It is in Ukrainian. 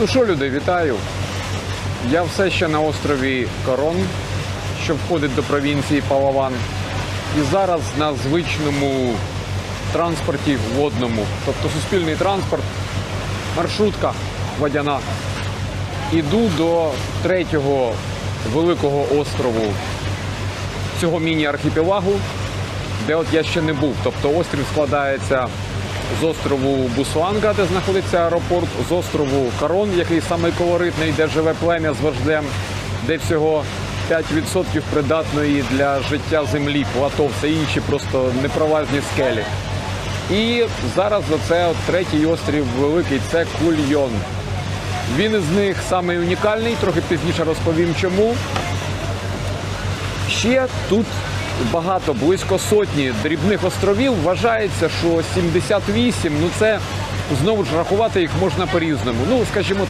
Ну що, люди, вітаю. Я все ще на острові Корон, що входить до провінції Палаван. І зараз на звичному транспорті водному, тобто суспільний транспорт, маршрутка водяна. Іду до третього великого острову цього міні-архіпелагу, де от я ще не був. Тобто острів складається з острову Бусванга, де знаходиться аеропорт, з острову Карон, який самий колоритний, де живе плем'я з вождем, де всього 5% придатної для життя землі, плато, все інші просто непролазні скелі. І зараз оце третій острів великий це Кульйон. Він із них самий унікальний, трохи пізніше розповім чому. Ще тут багато, близько сотні дрібних островів. Вважається, що 78, ну це знову ж рахувати їх можна по-різному. Ну, скажімо